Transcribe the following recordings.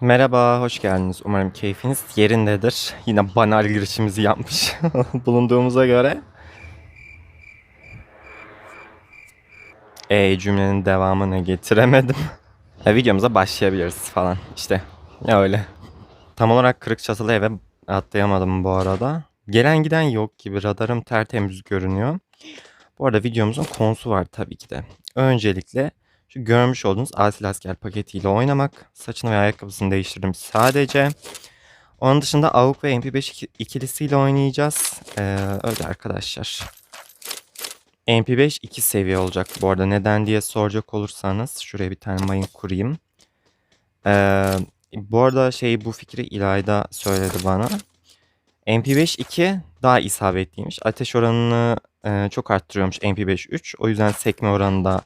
Merhaba, hoş geldiniz. Umarım keyfiniz yerindedir. Yine banal girişimizi yapmış bulunduğumuza göre. E cümlenin devamını getiremedim. Ya, videomuza başlayabiliriz falan. İşte ya öyle. Tam olarak kırık çatılı eve atlayamadım bu arada. Gelen giden yok gibi radarım tertemiz görünüyor. Bu arada videomuzun konusu var tabii ki de. Öncelikle şu görmüş olduğunuz asil asker paketiyle oynamak. Saçını ve ayakkabısını değiştirdim sadece. Onun dışında AUK ve MP5 iki- ikilisiyle oynayacağız. Ee, öyle arkadaşlar. MP5 2 seviye olacak bu arada. Neden diye soracak olursanız şuraya bir tane mayın kurayım. Ee, bu arada şey bu fikri İlayda söyledi bana. MP5 2 daha isabetliymiş. Ateş oranını e, çok arttırıyormuş MP5 3. O yüzden sekme oranı da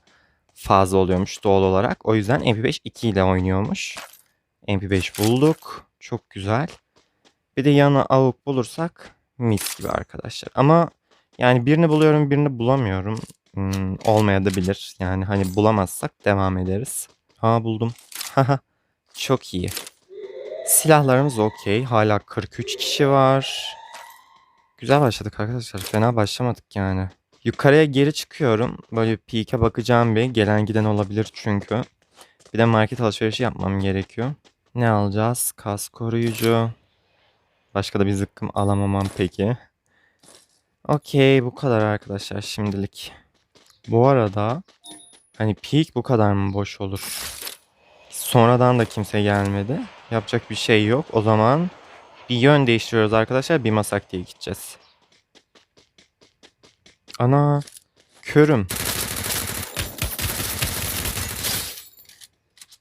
fazla oluyormuş doğal olarak. O yüzden MP5 2 ile oynuyormuş. MP5 bulduk. Çok güzel. Bir de yana AUK bulursak mis gibi arkadaşlar. Ama yani birini buluyorum birini bulamıyorum. Hmm, olmayabilir. Yani hani bulamazsak devam ederiz. Aa buldum. Çok iyi. Silahlarımız okey. Hala 43 kişi var. Güzel başladık arkadaşlar. Fena başlamadık yani. Yukarıya geri çıkıyorum. Böyle peek'e bakacağım bir. Gelen giden olabilir çünkü. Bir de market alışverişi yapmam gerekiyor. Ne alacağız? Kas koruyucu. Başka da bir zıkkım alamamam peki. Okey bu kadar arkadaşlar şimdilik. Bu arada hani peak bu kadar mı boş olur? Sonradan da kimse gelmedi. Yapacak bir şey yok. O zaman bir yön değiştiriyoruz arkadaşlar. Bir masak diye gideceğiz. Ana körüm.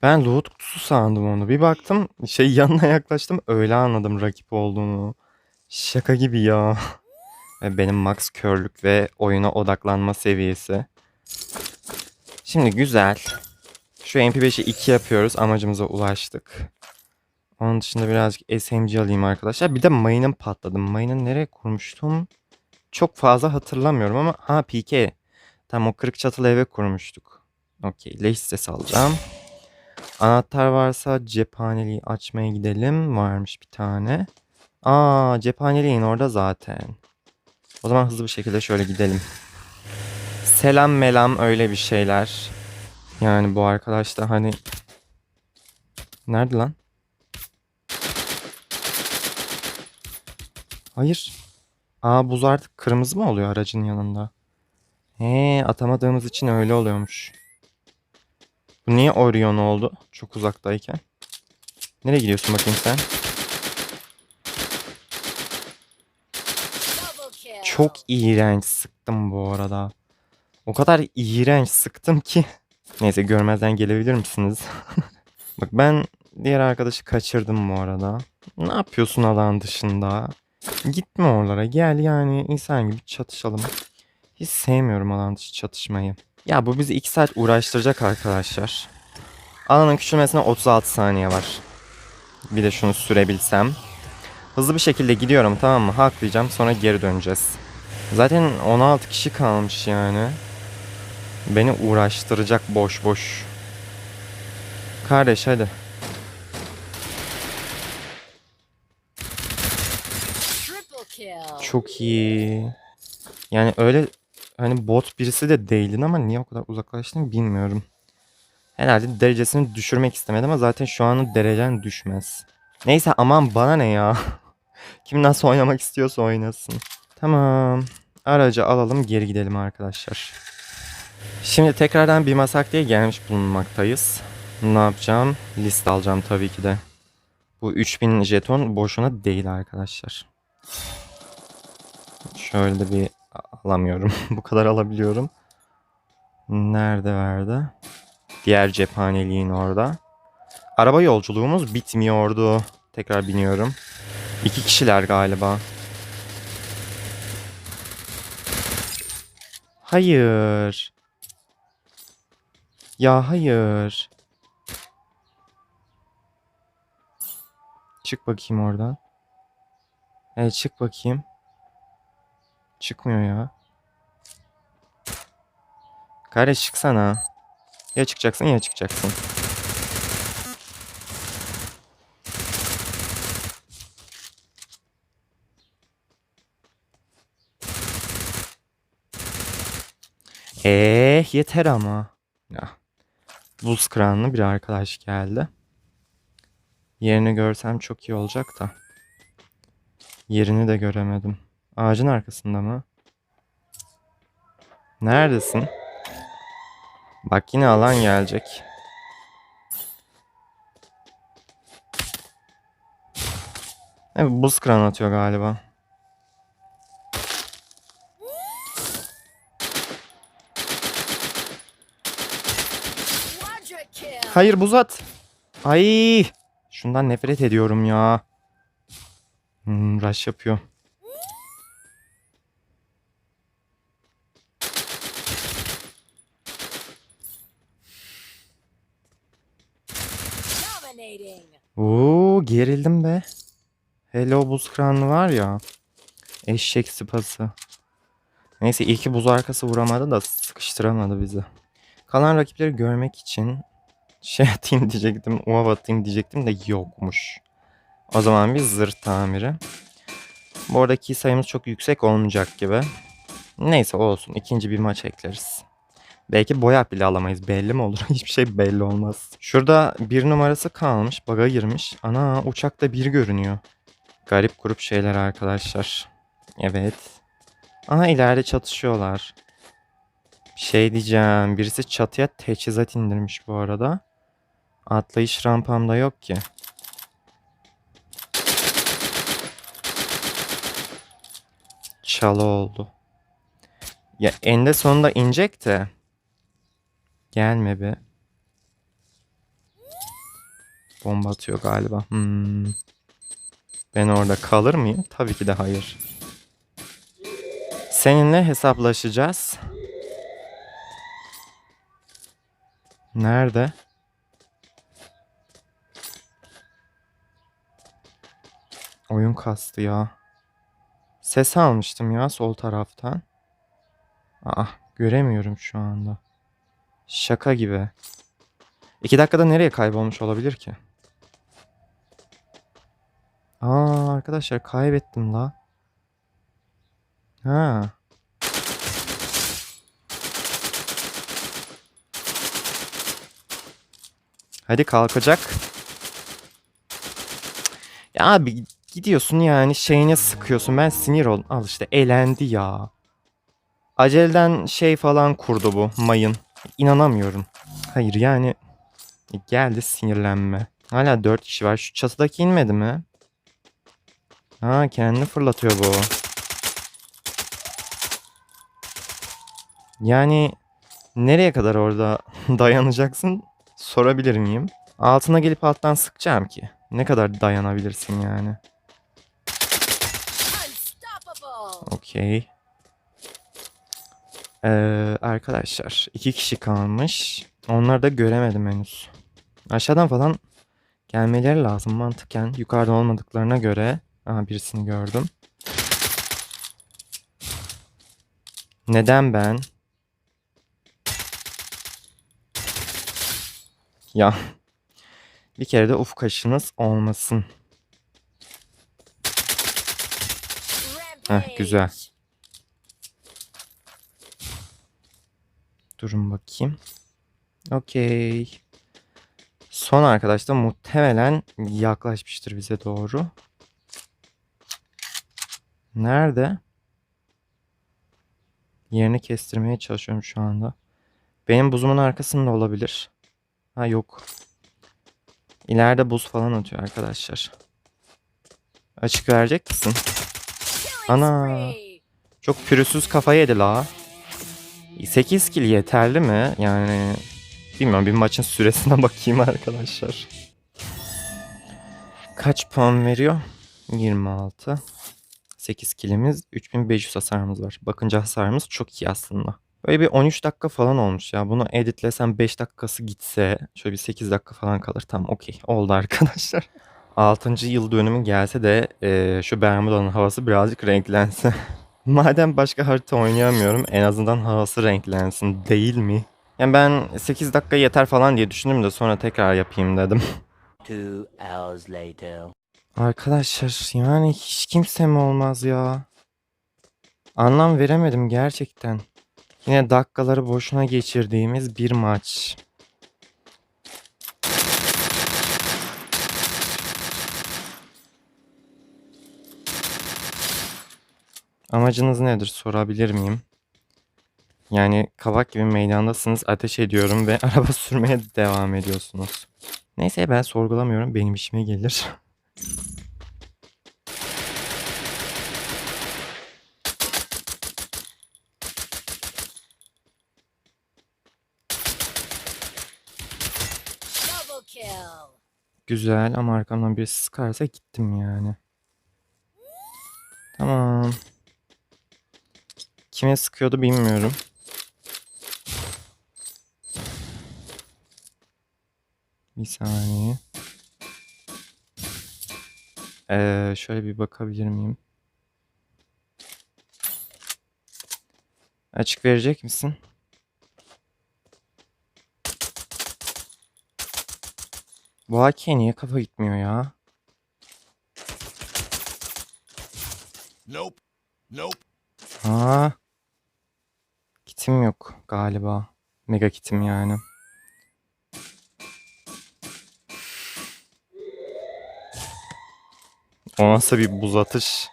Ben loot kutusu sandım onu. Bir baktım şey yanına yaklaştım öyle anladım rakip olduğunu. Şaka gibi ya. Benim max körlük ve oyuna odaklanma seviyesi. Şimdi güzel. Şu MP5'i 2 yapıyoruz. Amacımıza ulaştık. Onun dışında birazcık SMG alayım arkadaşlar. Bir de mayının patladı. Mayını nereye kurmuştum? Çok fazla hatırlamıyorum ama ha PK. Tam o kırık çatılı eve kurmuştuk. Okey. Leş alacağım. Anahtar varsa cephaneliği açmaya gidelim. Varmış bir tane. Aa cephaneliğin orada zaten. O zaman hızlı bir şekilde şöyle gidelim. Selam melam öyle bir şeyler. Yani bu arkadaş da hani... Nerede lan? Hayır. Aa buz artık kırmızı mı oluyor aracın yanında? He atamadığımız için öyle oluyormuş. Bu niye Orion oldu? Çok uzaktayken. Nereye gidiyorsun bakayım sen? Çok iğrenç sıktım bu arada. O kadar iğrenç sıktım ki. Neyse görmezden gelebilir misiniz? Bak ben diğer arkadaşı kaçırdım bu arada. Ne yapıyorsun alan dışında? Gitme oralara gel yani insan gibi çatışalım. Hiç sevmiyorum alan dışı çatışmayı. Ya bu bizi 2 saat uğraştıracak arkadaşlar. Alanın küçülmesine 36 saniye var. Bir de şunu sürebilsem. Hızlı bir şekilde gidiyorum tamam mı? Haklayacağım sonra geri döneceğiz. Zaten 16 kişi kalmış yani. Beni uğraştıracak boş boş. Kardeş hadi. Triple kill. Çok iyi. Yani öyle hani bot birisi de değildin ama niye o kadar uzaklaştın bilmiyorum. Herhalde derecesini düşürmek istemedim ama zaten şu anın derecen düşmez. Neyse aman bana ne ya. Kim nasıl oynamak istiyorsa oynasın. Tamam. Aracı alalım geri gidelim arkadaşlar. Şimdi tekrardan bir masak diye gelmiş bulunmaktayız. Ne yapacağım? Liste alacağım tabii ki de. Bu 3000 jeton boşuna değil arkadaşlar. Şöyle de bir alamıyorum. Bu kadar alabiliyorum. Nerede verdi? Diğer cephaneliğin orada. Araba yolculuğumuz bitmiyordu. Tekrar biniyorum. İki kişiler galiba. Hayır. Ya hayır. Çık bakayım oradan. Evet çık bakayım. Çıkmıyor ya. Kardeş çıksana. Ya çıkacaksın ya çıkacaksın. Eh yeter ama. Ya. Buz kıranlı bir arkadaş geldi. Yerini görsem çok iyi olacak da. Yerini de göremedim. Ağacın arkasında mı? Neredesin? Bak yine alan gelecek. Evet, buz kıran atıyor galiba. Hayır buz at. Ay. Şundan nefret ediyorum ya. Hmm, rush yapıyor. Oo gerildim be. Hello buz kıranlı var ya. Eşek sıpası. Neyse iyi ki buz arkası vuramadı da sıkıştıramadı bizi. Kalan rakipleri görmek için şey atayım diyecektim, uav atayım diyecektim de yokmuş. O zaman bir zırh tamiri. Bu aradaki sayımız çok yüksek olmayacak gibi. Neyse olsun. ikinci bir maç ekleriz. Belki boya bile alamayız. Belli mi olur? Hiçbir şey belli olmaz. Şurada bir numarası kalmış. Baga girmiş. Ana uçakta bir görünüyor. Garip grup şeyler arkadaşlar. Evet. Aha ileride çatışıyorlar. Şey diyeceğim. Birisi çatıya teçhizat indirmiş bu arada. Atlayış rampam da yok ki. Çalı oldu. Ya eninde sonunda inecek de. Gelme be. Bomba atıyor galiba. Hmm. Ben orada kalır mıyım? Tabii ki de hayır. Seninle hesaplaşacağız. Nerede? Oyun kastı ya. Ses almıştım ya sol taraftan. Aa, göremiyorum şu anda. Şaka gibi. İki dakikada nereye kaybolmuş olabilir ki? Aa arkadaşlar kaybettim la. Ha. Hadi kalkacak. Ya abi gidiyorsun yani şeyine sıkıyorsun. Ben sinir oldum. Al işte elendi ya. Aceleden şey falan kurdu bu mayın. İnanamıyorum. Hayır yani geldi sinirlenme. Hala 4 kişi var. Şu çatıdaki inmedi mi? Ha kendini fırlatıyor bu. Yani nereye kadar orada dayanacaksın sorabilir miyim? Altına gelip alttan sıkacağım ki. Ne kadar dayanabilirsin yani? Okey. Ee, arkadaşlar iki kişi kalmış. Onları da göremedim henüz. Aşağıdan falan gelmeleri lazım mantıken. Yukarıda olmadıklarına göre. Aha birisini gördüm. Neden ben? Ya. Bir kere de ufuk aşınız olmasın. Rampage. güzel. Durun bakayım. Okey. Son arkadaş da muhtemelen yaklaşmıştır bize doğru. Nerede? Yerini kestirmeye çalışıyorum şu anda. Benim buzumun arkasında olabilir. Ha yok. İleride buz falan atıyor arkadaşlar. Açık verecek misin? Ana. Çok pürüzsüz kafa yedi la. 8 kill yeterli mi? Yani bilmiyorum bir maçın süresine bakayım arkadaşlar. Kaç puan veriyor? 26. 8 killimiz, 3500 hasarımız var. Bakınca hasarımız çok iyi aslında. Böyle bir 13 dakika falan olmuş ya. Bunu editlesem 5 dakikası gitse şöyle bir 8 dakika falan kalır. Tamam okey oldu arkadaşlar. 6. yıl dönümü gelse de eee, şu Bermuda'nın havası birazcık renklense. Madem başka harita oynayamıyorum en azından havası renklensin değil mi? Yani ben 8 dakika yeter falan diye düşündüm de sonra tekrar yapayım dedim. Two hours later. Arkadaşlar yani hiç kimse mi olmaz ya? Anlam veremedim gerçekten. Yine dakikaları boşuna geçirdiğimiz bir maç. Amacınız nedir sorabilir miyim? Yani kabak gibi meydandasınız, ateş ediyorum ve araba sürmeye devam ediyorsunuz. Neyse ben sorgulamıyorum, benim işime gelir. Güzel ama arkamdan birisi sıkarsa gittim yani. Tamam. Kime sıkıyordu bilmiyorum. Bir saniye. Ee, şöyle bir bakabilir miyim? Açık verecek misin? Bu AK niye kafa gitmiyor ya? Nope. Nope. Ha. Kitim yok galiba. Mega kitim yani. O nasıl bir buz atış?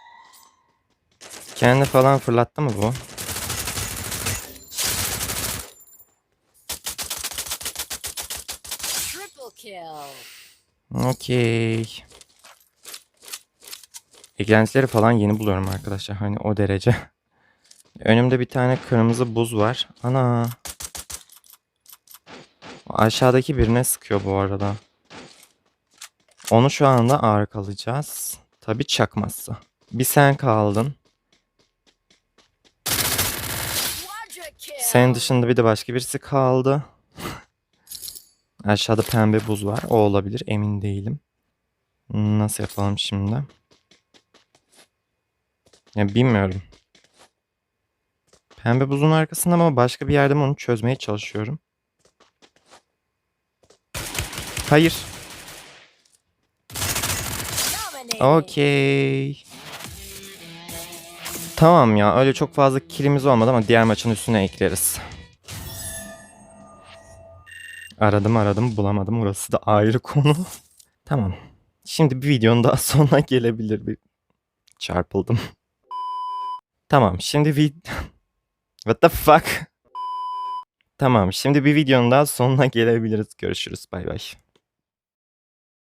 Kendi falan fırlattı mı bu? Triple kill. Okey. Eklentileri falan yeni buluyorum arkadaşlar. Hani o derece. Önümde bir tane kırmızı buz var. Ana. Aşağıdaki birine sıkıyor bu arada. Onu şu anda arkalayacağız. Tabi çakmazsa. Bir sen kaldın. Senin dışında bir de başka birisi kaldı. Aşağıda pembe buz var. O olabilir. Emin değilim. Nasıl yapalım şimdi? Ya bilmiyorum. Pembe buzun arkasında ama başka bir yerde mi onu çözmeye çalışıyorum. Hayır. Okey. Tamam ya öyle çok fazla kilimiz olmadı ama diğer maçın üstüne ekleriz. Aradım aradım bulamadım. Orası da ayrı konu. tamam. Şimdi bir videonun daha sonuna gelebilir. Bir çarpıldım. tamam şimdi vid... What the fuck? Tamam şimdi bir videonun daha sonuna gelebiliriz. Görüşürüz. Bay bay.